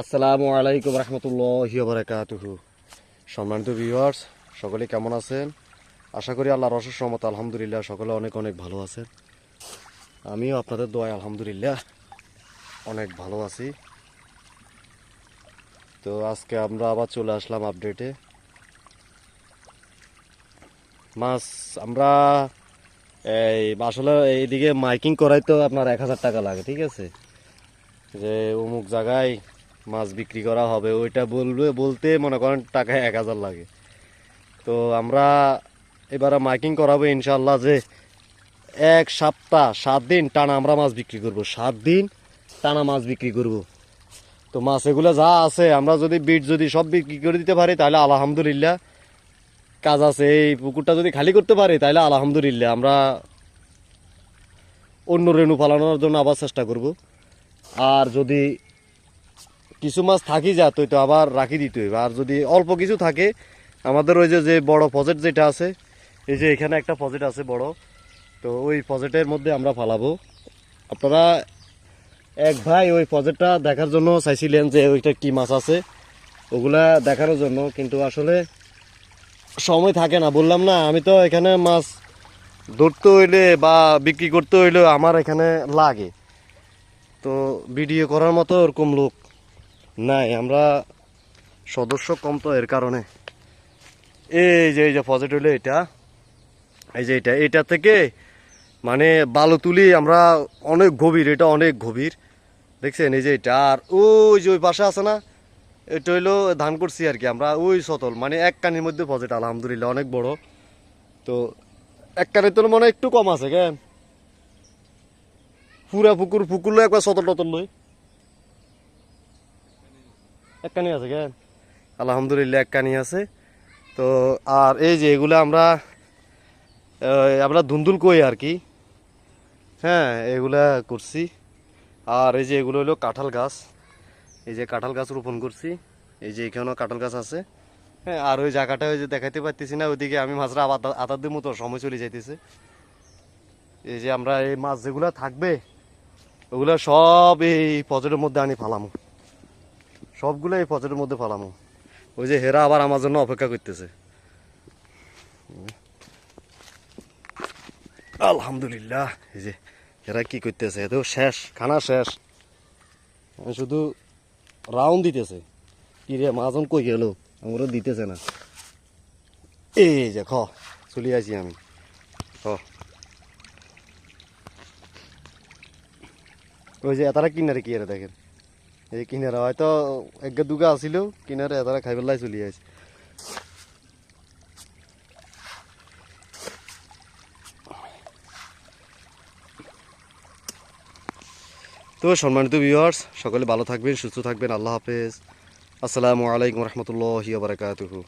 আসসালামু আলাইকুম রহমতুল্লাহ বারাকাতুহু। সম্মানিত ভিউয়ার্স সকলে কেমন আছেন? আশা করি আল্লাহর অশেষ রহমত, আলহামদুলিল্লাহ, সকলে অনেক অনেক ভালো আছেন। আমিও আপনাদের দোয়ায় আলহামদুলিল্লাহ অনেক ভালো আছি। তো আজকে আমরা আবার চলে আসলাম আপডেটে মাছ আমরা এই, আসলে এইদিকে মাইকিং করাই তো আপনার এক হাজার টাকা লাগে, ঠিক আছে? যে অমুক জায়গায় মাছ বিক্রি করা হবে, ওইটা বলবে, বলতে মনে করেন টাকা এক হাজার লাগে। তো আমরা এবারে মাইকিং করাবো ইনশাল্লাহ যে এক সপ্তাহ, সাত দিন টানা আমরা মাছ বিক্রি করব, সাত দিন টানা মাছ বিক্রি করব। তো মাছ এগুলো যা আছে, আমরা যদি বিট যদি সব বিক্রি করে দিতে পারি, তাহলে আলহামদুলিল্লাহ কাজ আছে। এই পুকুরটা যদি খালি করতে পারি, তাহলে আলহামদুলিল্লাহ আমরা অন্য রেণু পালানোর জন্য আবার চেষ্টা করব। আর যদি কিছু মাছ থাকি যায় তো আবার রাখি দিতে হইবে। আর যদি অল্প কিছু থাকে, আমাদের ওই যে যে বড় প্রজেক্ট যেটা আছে, এই যে এখানে একটা প্রজেক্ট আছে বড়, তো ওই প্রজেক্টের মধ্যে আমরা ফালাবো। আপনারা এক ভাই ওই প্রজেক্টটা দেখার জন্য চাইছিলেন যে ওইটা কি মাছ আছে, ওগুলা দেখানোর জন্য, কিন্তু আসলে সময় থাকে না। বললাম না, আমি তো এখানে মাছ ধরতে হইলে বা বিক্রি করতে হইলে আমার এখানে লাগে। তো ভিডিও করার মতো ওরকম লোক নাই, আমরা সদস্য কম তো এর কারণে। এই যে এই যে প্রজেক্ট হইল এটা। এই যে এটা এটা থেকে মানে বালু তুলি আমরা অনেক গভীর, এটা অনেক গভীর। দেখছেন, এই যে এটা, আর ওই যে ওই পাশে আছে না, এটা হইল ধান করছি আর কি, আমরা ওই সতল মানে এক কানির মধ্যে প্রজেক্ট আলহামদুলিল্লাহ, অনেক বড়। তো এক কানির তো মনে একটু কম আছে, কেন? পুরা পুকুর পুকুর লই একবার সতল টতল লই। এক কানি আছে কেন আলহামদুলিল্লাহ এক কানি আছে। তো, আর এই যে এগুলো আমরা আমরা ধুন্দুল কই আর কি? হ্যাঁ এগুলা করছি। আর এই যে এগুলো হলো কাঁঠাল গাছ। এই যে কাঁঠাল গাছ রোপণ করছি। এই যে এখানেও কাঁঠাল গাছ আছে। হ্যাঁ আর ওই জায়গাটা ওই যে দেখাইতে পারতেছি না, ওইদিকে আমি মাছরা আবার দিন মতো সময় চলে যাইতেছে। এই যে আমরা এই মাছ যেগুলো থাকবে, ওগুলো সব এই পজেটের মধ্যে আনি ফালামো। সবগুলো এই পজেটের মধ্যে ফালামো ওই যে হেরা আবার আমার জন্য অপেক্ষা করতেছে। আলহামদুলিল্লাহ, এই যে এরা কি করতেছে? এতো শেষ, খানা শেষ। শুধু রাউন্ড দিতেছে। কি রে মাজন কই গেল? আমারও দিতেছে না। এই যে খ, চলে আসি আমি। খ। ওই যে এতারা কিনারে কি এরা দেখেন? এই কিনারা হয়তো এক দুগা আসিল কিনারে এতারা খাই পেলাই চলি আছে। তো সম্মানিত ভিউয়ার্স সকলে ভালো থাকবেন, সুস্থ থাকবেন, আল্লাহ হাফেজ। আসসালামু আলাইকুম রহমতুল্লাহ বারকাতুহু।